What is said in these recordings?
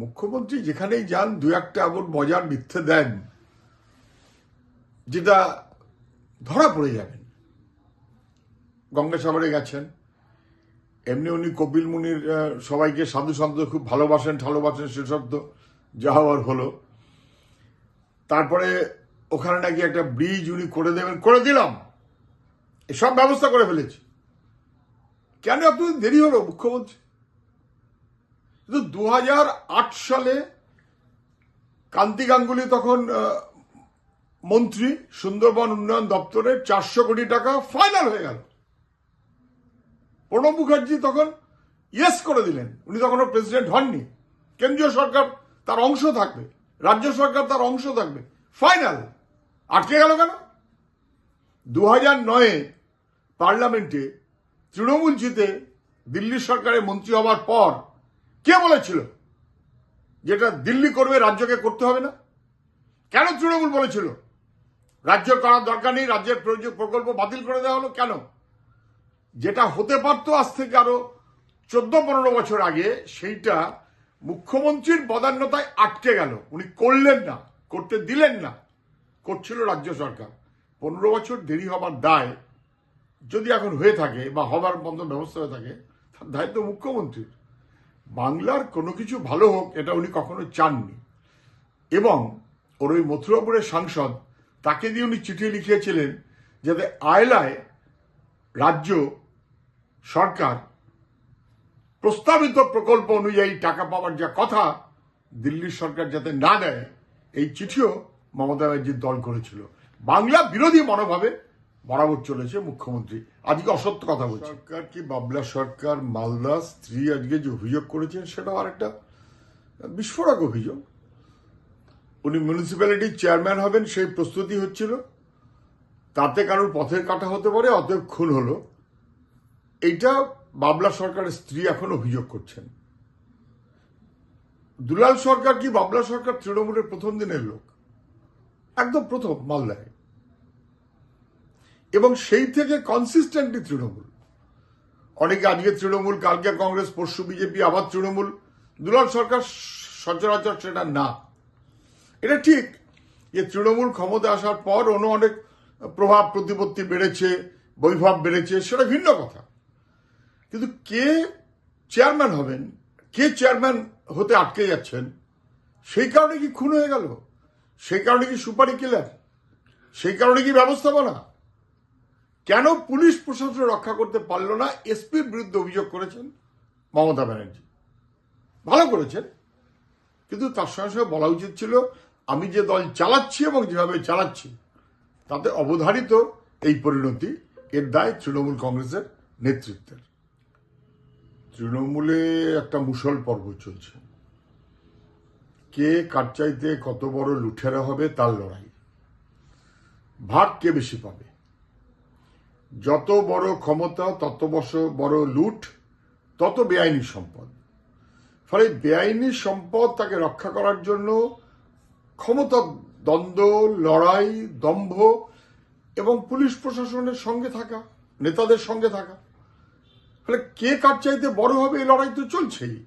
মুখ্যমন্ত্রী যেখানেই যান, দু একটা এমন মজার মিথ্যে দেন, যেটা ধরা পড়ে যাবেন। গঙ্গাসাগরে গেছেন। এমনি উনি কপিল মুনির সবাইকে সাধু সন্ত খুব ভালোবাসেন ঠালোবাসেন সেসব তো যা হওয়ার হলো। তারপরে ওখানে নাকি একটা ব্রিজ উনি করে দেবেন, করে দিলাম। এসব ব্যবস্থা করে ফেলেছি। কেন এত দেরি হলো মুখ্যমন্ত্রী? কিন্তু দু হাজার আট সালে কান্তি গাঙ্গুলি তখন মন্ত্রী, সুন্দরবন উন্নয়ন দপ্তরে চারশো কোটি টাকা ফাইনাল হয়ে গেল। প্রণব মুখার্জি তখন ইয়েস করে দিলেন। উনি তখনও প্রেসিডেন্ট হননি। কেন্দ্রীয় সরকার তার অংশ থাকবে। রাজ্য সরকার তার অংশ থাকবে। ফাইনাল আটকে গেল কেন? দু হাজার নয়ে পার্লামেন্টে তৃণমূল জিতে দিল্লি সরকারের মন্ত্রী হওয়ার পর কে বলেছিল যেটা দিল্লি করবে, রাজ্যকে করতে হবে না? কেন তৃণমূল বলেছিল? রাজ্য করার দরকার নেই, রাজ্যের প্রকল্প বাতিল করে দেওয়া হলো কেন? যেটা হতে পারতো আজ থেকে আরও চোদ্দ, পনেরো বছর আগে, সেইটা মুখ্যমন্ত্রীর বদান্যতায় আটকে গেল। উনি করলেন না, করতে দিলেন না, করছিল রাজ্য সরকার। পনেরো বছর দেরি হবার দায় যদি এখন হয়ে থাকে বা হবার মতো ব্যবস্থা হয়ে থাকে, তার দায়িত্ব মুখ্যমন্ত্রীর। বাংলার কোনো কিছু ভালো হোক, এটা উনি কখনো চাননি। এবং ওর ওই মথুরাপুরের সাংসদ, তাকে দিয়ে উনি চিঠি লিখিয়েছিলেন যাতে আয়লায় রাজ্য সরকার প্রস্তাবিত প্রকল্প অনুযায়ী টাকা পাওয়ার যা কথা দিল্লির সরকার যাতে না দেয়, এই চিঠিও মমতা ব্যানার্জির দল করেছিল। বাংলা বিরোধী মনোভাবে বরাবর চলেছে মুখ্যমন্ত্রী। আজকে অসত্য কথা বলছে। সরকার কি বাবলা সরকার, মালদা, স্ত্রী আজকে যে অভিযোগ করেছেন সেটাও আরেকটা বিস্ফোরক অভিযোগ। উনি মিউনিসিপ্যালিটির চেয়ারম্যান হবেন, সেই প্রস্তুতি হচ্ছিল। তাতে কারোর পথের কাটা হতে পারে, অতএব খুন হলো। এইটা বাবলা সরকারের স্ত্রী এখন অভিযোগ করছেন। দুলাল সরকার কি বাবলা সরকার তৃণমূলের প্রথম দিনের লোক? একদম প্রথম, মালদায়। এবং সেই থেকে কনসিস্টেন্টলি তৃণমূল। অনেকে আজকে তৃণমূল, কালকে কংগ্রেস, পরশু বিজেপি আবার তৃণমূল। দুলাল সরকার সচরাচর সেটা না। এটা ঠিক যে তৃণমূল ক্ষমতা আসার পর অন্য অনেক প্রভাব, প্রতিপত্তি বেড়েছে, বৈভব বেড়েছে, সেটা ভিন্ন কথা। কিন্তু কে চেয়ারম্যান হবেন, কে চেয়ারম্যান হতে আটকে যাচ্ছেন, সেই কারণে কি খুন হয়ে গেল? সেই কারণে কি সুপারি কিলার? সেই কারণে কি ব্যবস্থাপনা? কেন পুলিশ প্রশাসন রক্ষা করতে পারল না? এসপির বিরুদ্ধে অভিযোগ করেছেন মমতা ব্যানার্জি। ভালো করেছেন। কিন্তু তার সঙ্গে সঙ্গে বলা উচিত ছিল, আমি যে দল চালাচ্ছি এবং যেভাবে চালাচ্ছি, তাতে অবধারিত এই পরিণতি এর দায় তৃণমূল কংগ্রেসের নেতৃত্বের। তৃণমূলে একটা মুসল পর্ব চলছে। কে কার চাইতে কত বড় লুঠেরা হবে তার লড়াই। ভাগ কে বেশি পাবে? যত বড় ক্ষমতা, তত বড় বড় লুট, তত বেআইনি সম্পদ। ফলে বেআইনি সম্পদ তাকে রক্ষা করার জন্য ক্ষমতা দ্বন্দ্ব, লড়াই, দম্ভ এবং পুলিশ প্রশাসনের সঙ্গে থাকা, নেতাদের সঙ্গে থাকা। ফলে কে কার চাইতে বড় হবে, এই লড়াই তো চলছেই।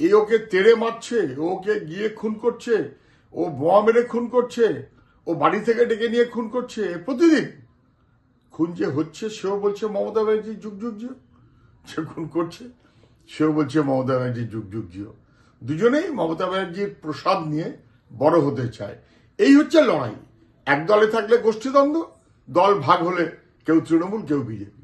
এ ওকে তেড়ে মারছে, ও ওকে গিয়ে খুন করছে, ও বোমা মেরে খুন করছে, ও বাড়ি থেকে ডেকে নিয়ে খুন করছে প্রতিদিন। খুন যে হচ্ছে, সেও বলছে মমতা ব্যানার্জি যুগ যুগ জিও। সে খুন করছে, সেও বলছে মমতা ব্যানার্জি যুগ যুগ জিও। দুজনেই মমতা ব্যানার্জির প্রসাদ নিয়ে বড় হতে চায়। এই হচ্ছে লড়াই। এক দলে থাকলে গোষ্ঠীদ্বন্দ্ব, দল ভাগ হলে কেউ তৃণমূল, কেউ বিজেপি।